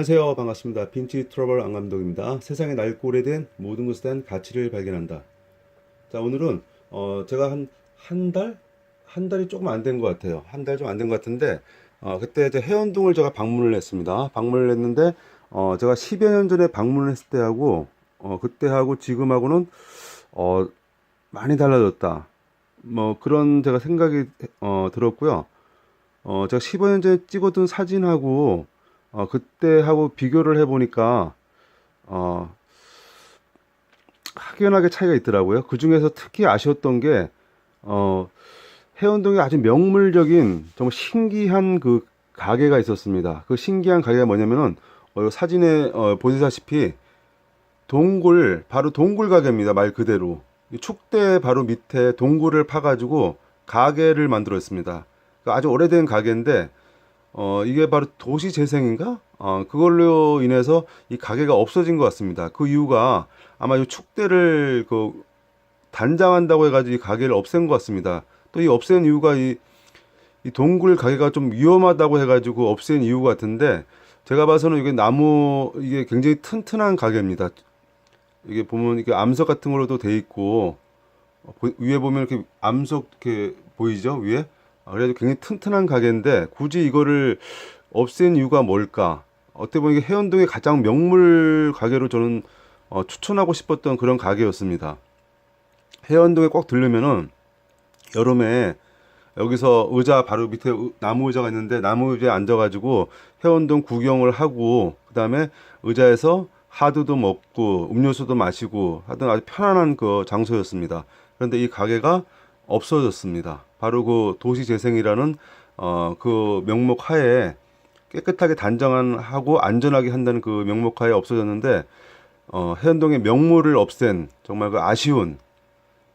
안녕하세요. 반갑습니다. 빈치 트러블 안 감독입니다. 세상에 낡고 오래된 모든 것에 대한 가치를 발견한다. 자, 오늘은 어, 제가 한 한 달? 한 달이 조금 안 된 것 같아요. 한 달 좀 안 된 것 같은데 어, 그때 이제 해운동을 제가 방문을 했습니다. 방문을 했는데 어, 제가 10여 년 전에 방문을 했을 때하고 어, 그때하고 지금하고는 어, 많이 달라졌다. 뭐 그런 제가 생각이 어, 들었고요. 어, 제가 15년 전에 찍었던 사진하고 어, 그때하고 비교를 해보니까 어, 확연하게 차이가 있더라고요. 그 중에서 특히 아쉬웠던 게 어, 해운동에 아주 명물적인 정말 신기한 그 가게가 있었습니다. 그 신기한 가게가 뭐냐면은 어, 요 사진에 어, 보시다시피 동굴 바로 동굴 가게입니다. 말 그대로 이 축대 바로 밑에 동굴을 파가지고 가게를 만들었습니다. 그 아주 오래된 가게인데 어, 이게 바로 도시 재생인가? 어, 그걸로 인해서 이 가게가 없어진 것 같습니다. 그 이유가 아마 이 축대를 그 단장한다고 해가지고 이 가게를 없앤 것 같습니다. 또 이 없앤 이유가 이, 이 동굴 가게가 좀 위험하다고 해가지고 없앤 이유 같은데 제가 봐서는 이게 나무 이게 굉장히 튼튼한 가게입니다. 이게 보면 이게 암석 같은 걸로도 돼 있고 어, 보- 위에 보면 이렇게 암석 이렇게 보이죠 위에 아, 그래도 굉장히 튼튼한 가게인데 굳이 이거를 없앤 이유가 뭘까? 어떻게 보면 이게 해운동의 가장 명물 가게로 저는 어, 추천하고 싶었던 그런 가게였습니다. 해운동에 꼭 들르면은 여름에 여기서 의자 바로 밑에 의- 나무 의자가 있는데 나무 의자에 앉아가지고 해운동 구경을 하고 그 다음에 의자에서 하드도 먹고 음료수도 마시고 하여튼 아주 편안한 그 장소였습니다. 그런데 이 가게가 없어졌습니다. 바로 그 도시재생이라는 어, 그 명목 하에 깨끗하게 단정하고 안전하게 한다는 그 명목 하에 없어졌는데 어, 해운동의 명물을 없앤 정말 그 아쉬운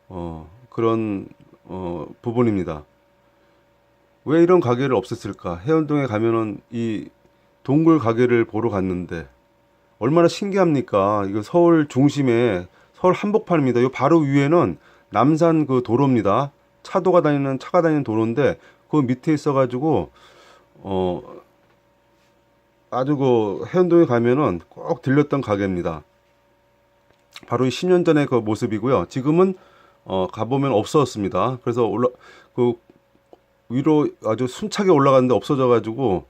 어, 그런 어, 부분입니다. 왜 이런 가게를 없앴을까? 해운동에 가면은 이 동굴 가게를 보러 갔는데 얼마나 신기합니까? 이거 서울 중심에 서울 한복판입니다. 이 바로 위에는 남산 그 도로입니다. 차도가 다니는 차가 다니는 도로인데 그 밑에 있어가지고 어 아주 그 해운동에 가면은 꼭 들렸던 가게입니다. 바로 이 10년 전의 그 모습이고요. 지금은 어 가보면 없어졌습니다. 그래서 올라 그 위로 아주 순차게 올라갔는데 없어져가지고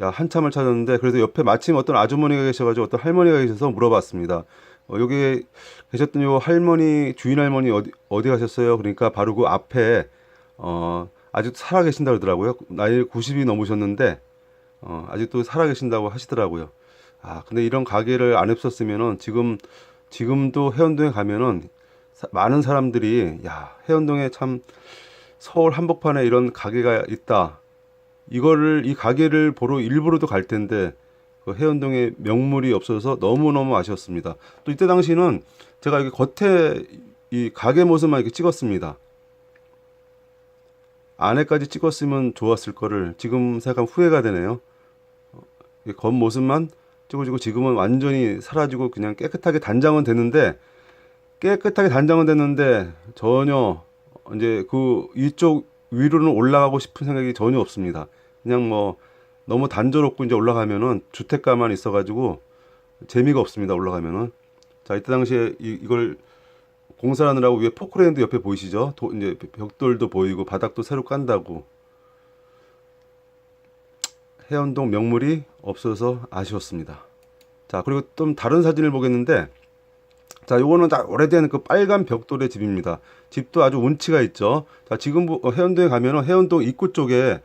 야 한참을 찾았는데 그래서 옆에 마침 어떤 아주머니가 계셔가지고 어떤 할머니가 계셔서 물어봤습니다. 어, 여기 계셨던 요 할머니 주인 할머니 어디 어디 가셨어요? 그러니까 바로 그 앞에 어 아직도 살아 계신다 그러더라고요. 나이 90이 넘으셨는데 어 아직도 살아 계신다고 하시더라고요. 아 근데 이런 가게를 안 했었으면은 지금 지금도 해운동에 가면은 사- 많은 사람들이 야 해운동에 참 서울 한복판에 이런 가게가 있다. 이거를 이 가게를 보러 일부러도 갈 텐데 그 해운동에 명물이 없어서 너무너무 아쉬웠습니다. 또 이때 당시는 제가 이렇게 겉에 이 가게 모습만 이렇게 찍었습니다. 안에까지 찍었으면 좋았을 거를 지금 생각하면 후회가 되네요. 어, 이 겉모습만 찍어주고 지금은 완전히 사라지고 그냥 깨끗하게 단장은 됐는데 깨끗하게 단장은 됐는데 전혀 이제 그 이쪽 위로는 올라가고 싶은 생각이 전혀 없습니다. 그냥 뭐 너무 단조롭고 이제 올라가면은 주택가만 있어가지고 재미가 없습니다. 올라가면은 자 이때 당시에 이, 이걸 공사하느라고 위에 포크레인도 옆에 보이시죠? 도, 이제 벽돌도 보이고 바닥도 새로 깐다고 해운동 명물이 없어서 아쉬웠습니다. 자 그리고 좀 다른 사진을 보겠는데 자, 요거는 다 오래된 그 빨간 벽돌의 집입니다. 집도 아주 운치가 있죠. 자, 지금 보- 어, 해운동에 가면은 해운동 입구 쪽에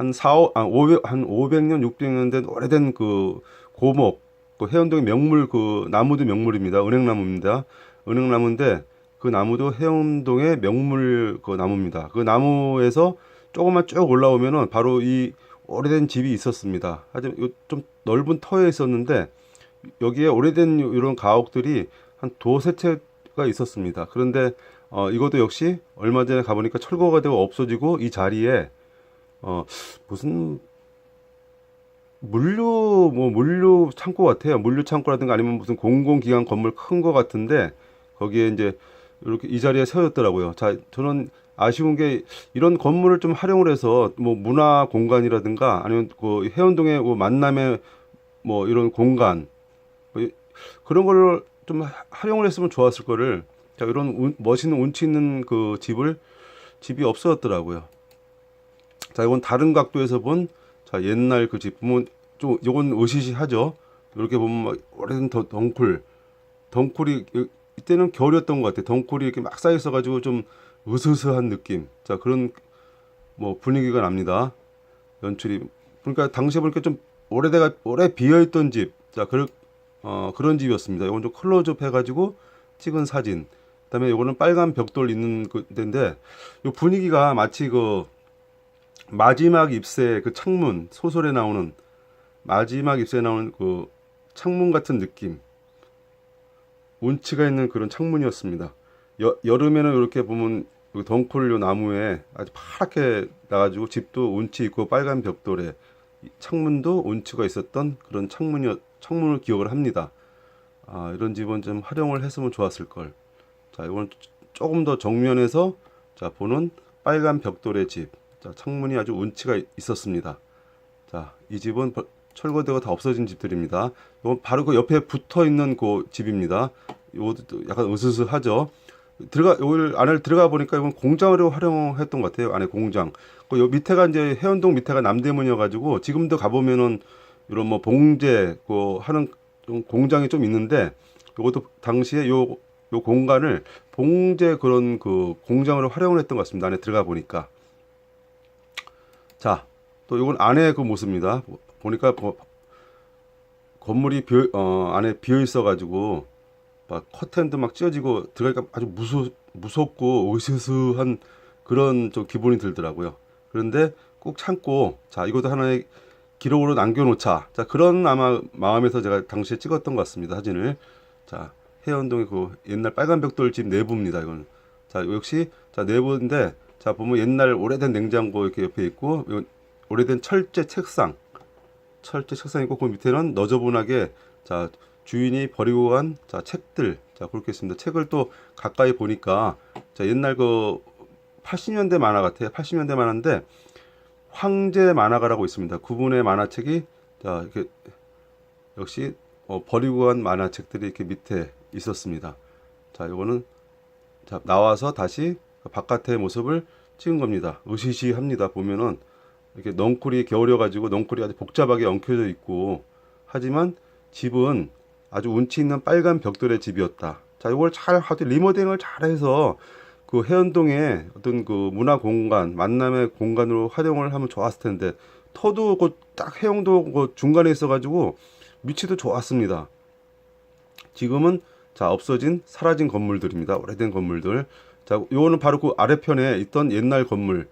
한 4, 5, 아, 500, 한 500년, 600년 된 오래된 그 고목, 그 해운동의 명물 그 나무도 명물입니다. 은행나무입니다. 은행나무인데 그 나무도 해운동의 명물 그 나무입니다. 그 나무에서 조금만 쭉 올라오면은 바로 이 오래된 집이 있었습니다. 하지만 요좀 넓은 터에 있었는데 여기에 오래된 이런 가옥들이 한 두세 채가 있었습니다. 그런데 어, 이것도 역시 얼마 전에 가보니까 철거가 되고 없어지고 이 자리에 어, 무슨 물류 뭐 물류 창고 같아요. 물류 창고라든가 아니면 무슨 공공기관 건물 큰 거 같은데 거기에 이제 이렇게 이 자리에 세워졌더라고요. 자, 저는 아쉬운 게 이런 건물을 좀 활용을 해서 뭐 문화 공간이라든가 아니면 그 해운동의 그 만남의 뭐 이런 공간 뭐 이- 그런 걸 좀 활용을 했으면 좋았을 거를 자 이런 운- 멋있는 운치 있는 그 집을 집이 없어졌더라고요. 자 이건 다른 각도에서 본 자 옛날 그 집 보면 좀 요건 으시시하죠. 이렇게 보면 막 오래된 덩- 덩굴 덩굴이 이- 이때는 겨울이었던 것 같아요. 덩굴이 이렇게 막 쌓여 있어 가지고 좀 으스스한 느낌. 자 그런 뭐 분위기가 납니다. 연출이 그러니까 당시에 보니까 좀 오래돼가 오래 비어 있던 집. 자 그런 어 그런 집이었습니다. 이건 좀 클로즈업 해 가지고 찍은 사진. 그다음에 요거는 빨간 벽돌 있는 그 데인데 요 분위기가 마치 그 마지막 잎새 그 창문 소설에 나오는 마지막 잎새에 나오는 그 창문 같은 느낌. 운치가 있는 그런 창문이었습니다. 여, 여름에는 이렇게 보면 그요 나무에 아주 파랗게 나가지고 집도 운치 있고 빨간 벽돌에 이 창문도 운치가 있었던 그런 창문이 창문을 기억을 합니다. 아, 이런 집은 좀 활용을 했으면 좋았을 걸. 자, 이건 조금 더 정면에서 자 보는 빨간 벽돌의 집. 자, 창문이 아주 운치가 있었습니다. 자, 이 집은 벌- 철거되고 다 없어진 집들입니다. 이건 바로 그 옆에 붙어 있는 그 집입니다. 이것도 약간 으스스하죠. 들어가 여기 안에 들어가 보니까 이건 공장으로 활용했던 것 같아요. 안에 공장. 그요 밑에가 이제 해운동 밑에가 남대문이어 가지고 지금도 가 보면은 이런 뭐 봉제 그 하는 좀 공장이 좀 있는데 이것도 당시에 요 요 공간을 봉제 그런 그 공장으로 활용을 했던 것 같습니다. 안에 들어가 보니까. 자, 또 이건 안에 그 모습입니다. 보니까 뭐 건물이 비어, 어, 안에 비어 있어가지고 막 커튼도 막 찢어지고 들어가니까 아주 무서, 무섭고 으스스한 그런 좀 기분이 들더라고요. 그런데 꼭 참고 자 이것도 하나의 기록으로 남겨놓자. 자 그런 아마 마음에서 제가 당시에 찍었던 것 같습니다. 사진을. 자 해운동의 그 옛날 빨간 벽돌 집 내부입니다. 이건 자 역시 자 내부인데 자 보면 옛날 오래된 냉장고 이렇게 옆에 있고 오래된 철제 책상 철제 책상 있고 그 밑에는 너저분하게 자 주인이 버리고 간 자 책들 자 그렇게 있습니다. 책을 또 가까이 보니까 자 옛날 그 80년대 만화 같아요. 80년대 만화인데 황제 만화가라고 있습니다. 구분의 만화책이 자 이렇게 역시 어, 버리고 간 만화책들이 이렇게 밑에 있었습니다. 자 이거는 자 나와서 다시 그 바깥의 모습을 찍은 겁니다. 으시시합니다. 보면은 이렇게 넝쿨이 겨울여 가지고 넝쿨이 아주 복잡하게 엉켜져 있고 하지만 집은 아주 운치 있는 빨간 벽돌의 집이었다. 자, 이걸 잘 하도 리모델링을 잘해서 그 해운동의 어떤 그 문화 공간, 만남의 공간으로 활용을 하면 좋았을 텐데 터도 그딱 해운도 그 중간에 있어가지고 위치도 좋았습니다. 지금은 자 없어진 사라진 건물들입니다. 오래된 건물들. 자, 요거는 바로 그 아래편에 있던 옛날 건물.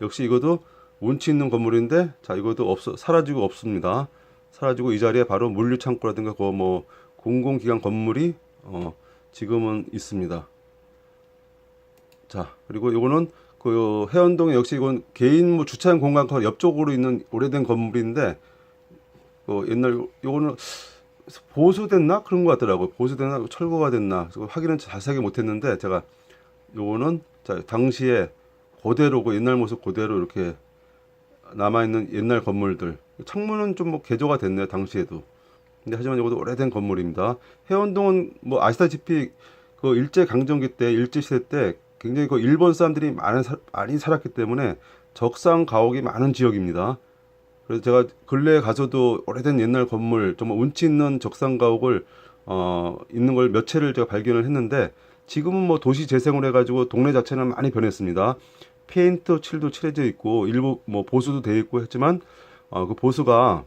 역시 이것도 운치 있는 건물인데 자 이것도 없어 사라지고 없습니다. 사라지고 이 자리에 바로 물류 창고라든가 그 뭐 공공기관 건물이 어 지금은 있습니다. 자 그리고 이거는 그 해운동 역시 이건 개인 뭐 주차장 공간 그 옆쪽으로 있는 오래된 건물인데 그 옛날 요거는 보수됐나 그런 것 같더라고요. 보수됐나 철거가 됐나 확인은 자세하게 못했는데 제가 요거는 자 당시에 그대로 그 옛날 모습 그대로 이렇게 남아 있는 옛날 건물들 창문은 좀 뭐 개조가 됐네요 당시에도. 근데 하지만 이것도 오래된 건물입니다. 해운동은 뭐 아시다시피 그 일제 강점기 때 일제 시대 때 굉장히 그 일본 사람들이 많은 사, 많이 살았기 때문에 적상 가옥이 많은 지역입니다. 그래서 제가 근래에 가서도 오래된 옛날 건물 정말 운치 있는 적상 가옥을 어 있는 걸 몇 채를 제가 발견을 했는데 지금은 뭐 도시 재생을 해가지고 동네 자체는 많이 변했습니다. 페인트 칠도 칠해져 있고 일부 뭐 보수도 돼 있고 했지만 어 그 보수가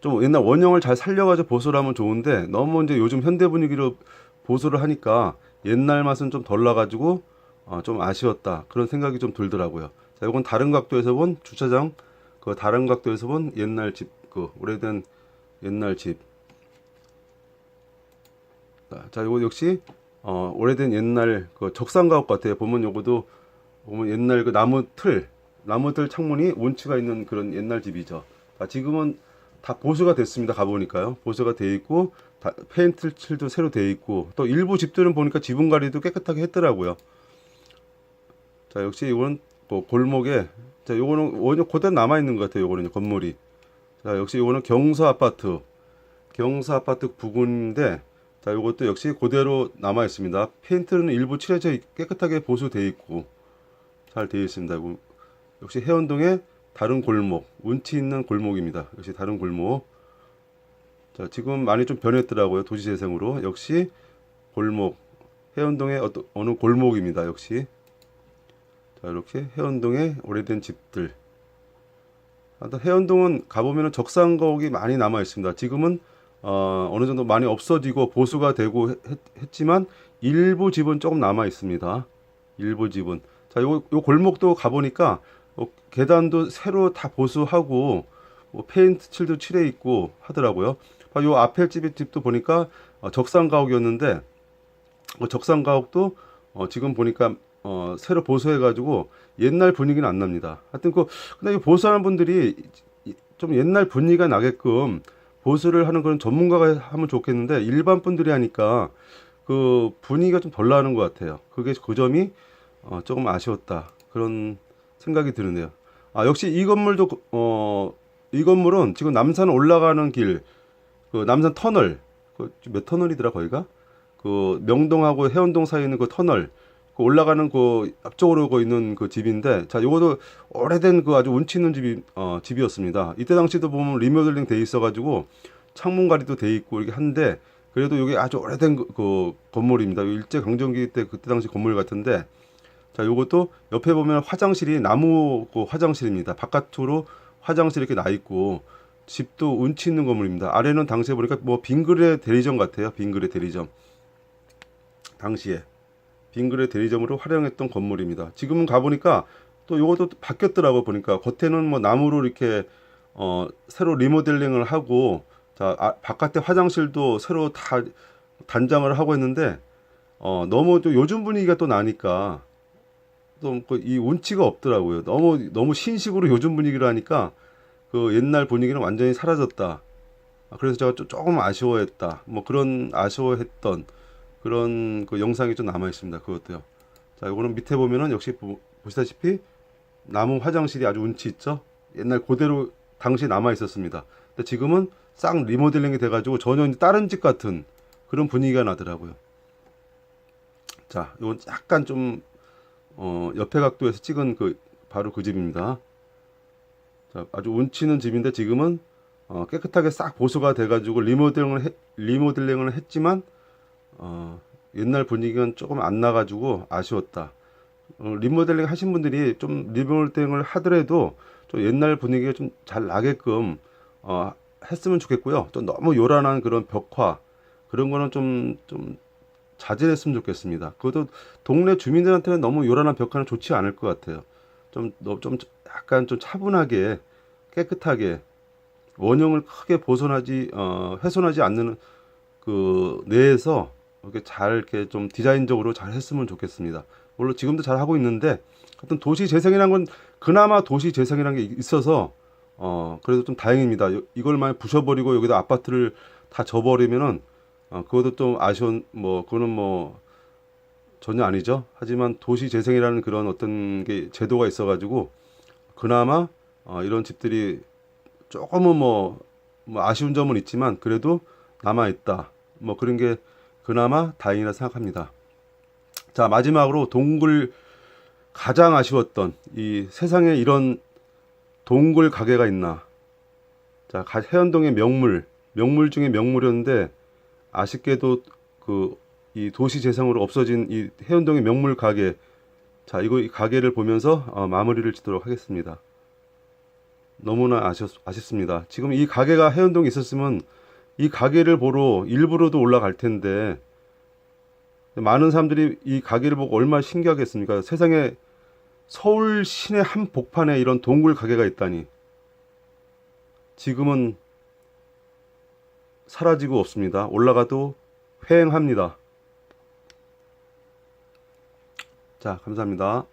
좀 옛날 원형을 잘 살려가지고 보수를 하면 좋은데 너무 이제 요즘 현대 분위기로 보수를 하니까 옛날 맛은 좀 덜 나가지고 어, 좀 아쉬웠다 그런 생각이 좀 들더라고요. 자, 이건 다른 각도에서 본 주차장 그 다른 각도에서 본 옛날 집 그 오래된 옛날 집. 자, 자, 이거 역시 어, 오래된 옛날 그 적상가옥 같아요. 보면 요거도 보면 옛날 그 나무 틀 나무 틀 창문이 운치가 있는 그런 옛날 집이죠. 자, 지금은 다 보수가 됐습니다. 가보니까요. 보수가 돼 있고 다 페인트 칠도 새로 돼 있고 또 일부 집들은 보니까 지붕 가리도 깨끗하게 했더라고요. 자 역시 이건 뭐 골목에 자 요거는 원형 그대로 남아 있는 것 같아요. 요거는 건물이 자, 역시 이거는 경서 아파트. 경서 아파트 부근인데, 자, 이것도 역시 그대로 남아 있습니다. 페인트는 일부 칠해져 있- 깨끗하게 보수되어 있고, 잘 되어 있습니다. 이거 역시 해운동의 다른 골목, 운치 있는 골목입니다. 역시 다른 골목. 자, 지금 많이 좀 변했더라고요. 도시재생으로. 역시 골목, 해운동의 어떤, 어느 골목입니다. 역시. 자, 이렇게 해운동의 오래된 집들. 하여튼 해운동은 가보면 적산가옥이 많이 남아 있습니다. 지금은 어, 어느 정도 많이 없어지고 보수가 되고 했, 했지만 일부 집은 조금 남아 있습니다. 일부 집은. 자, 요, 요 골목도 가보니까 어, 계단도 새로 다 보수하고 뭐 페인트 칠도 칠해 있고 하더라고요. 아, 요 앞에 집의 집도 보니까 어, 적산가옥이었는데 어, 적산가옥도 어, 지금 보니까 어, 새로 보수해 가지고 옛날 분위기는 안 납니다. 하여튼 그 근데 이 보수하는 분들이 이- 좀 옛날 분위기가 나게끔 보수를 하는 그런 전문가가 하면 좋겠는데 일반 분들이 하니까 그 분위기가 좀 덜 나는 것 같아요. 그게 그 점이 어, 조금 아쉬웠다 그런 생각이 드는데요. 아 역시 이 건물도 그- 어, 이 건물은 지금 남산 올라가는 길, 그 남산 터널, 그 몇 터널이더라 거기가? 그 명동하고 해운동 사이에 있는 그 터널, 그 올라가는 그 앞쪽으로 그 있는 그 집인데, 자, 요거도 오래된 그 아주 운치 있는 집이, 어, 집이었습니다. 이때 당시도 보면 리모델링 돼 있어가지고, 창문 가리도 돼 있고, 이렇게 한데, 그래도 이게 아주 오래된 그, 그 건물입니다. 일제 강점기 때 그때 당시 건물 같은데, 자, 요것도 옆에 보면 화장실이 나무 그 화장실입니다. 바깥으로 화장실 이렇게 나 있고, 집도 운치 있는 건물입니다. 아래는 당시에 보니까 뭐 빙그레 대리점 같아요. 빙그레 대리점. 당시에. 빙그레 대리점으로 활용했던 건물입니다. 지금은 가보니까 또 요것도 바뀌었더라고 보니까 겉에는 뭐 나무로 이렇게 어 새로 리모델링을 하고 자 아, 바깥에 화장실도 새로 다 단장을 하고 했는데 어 너무 또 요즘 분위기가 또 나니까 또이 운치가 없더라고요. 너무 너무 신식으로 요즘 분위기로 하니까 그 옛날 분위기는 완전히 사라졌다. 아, 그래서 제가 좀 조금 아쉬워했다. 뭐 그런 아쉬워했던 그런 그 영상이 좀 남아 있습니다. 그것도요. 자, 이거는 밑에 보면은 역시 보, 보시다시피 나무 화장실이 아주 운치 있죠. 옛날 그대로 당시 남아 있었습니다. 근데 지금은 싹 리모델링이 돼가지고 전혀 다른 집 같은 그런 분위기가 나더라고요. 자, 이건 약간 좀 어, 옆에 각도에서 찍은 그 바로 그 집입니다. 자, 아주 운치는 집인데 지금은 어, 깨끗하게 싹 보수가 돼가지고 리모델링을 했, 리모델링을 했지만 어, 옛날 분위기는 조금 안 나가지고 아쉬웠다. 어, 리모델링 하신 분들이 좀 리모델링을 하더라도 좀 옛날 분위기가 좀 잘 나게끔 어, 했으면 좋겠고요. 또 너무 요란한 그런 벽화 그런 거는 좀 좀 자제했으면 좋겠습니다. 그것도 동네 주민들한테는 너무 요란한 벽화는 좋지 않을 것 같아요. 좀, 너- 좀 약간 좀 차분하게 깨끗하게 원형을 크게 벗어나지 어, 훼손하지 않는 그 내에서 이렇게 잘 이렇게 좀 디자인적으로 잘 했으면 좋겠습니다. 물론 지금도 잘 하고 있는데 하여튼 도시 재생이라는 건 그나마 도시 재생이라는 게 있어서 어 그래도 좀 다행입니다. 요- 이걸 만약 부셔버리고 여기다 아파트를 다 져버리면은 어 그것도 좀 아쉬운 뭐 그거는 뭐 전혀 아니죠. 하지만 도시 재생이라는 그런 어떤 게 제도가 있어가지고 그나마 어 이런 집들이 조금은 뭐, 뭐 아쉬운 점은 있지만 그래도 남아 있다. 뭐 그런 게 그나마 다행이라 생각합니다. 자 마지막으로 동굴 가장 아쉬웠던 이 세상에 이런 동굴 가게가 있나? 자 가- 해안동의 명물 명물 중에 명물이었는데 아쉽게도 그 이 도시 재생으로 없어진 이 해운동의 명물 가게 자 이거 이 가게를 보면서 어, 마무리를 짓도록 하겠습니다. 너무나 아쉽, 아쉽습니다. 지금 이 가게가 해운동에 있었으면 이 가게를 보러 일부러도 올라갈 텐데 많은 사람들이 이 가게를 보고 얼마나 신기하겠습니까? 세상에 서울 시내 한 복판에 이런 동굴 가게가 있다니. 지금은 사라지고 없습니다. 올라가도 횡합니다. 자, 감사합니다.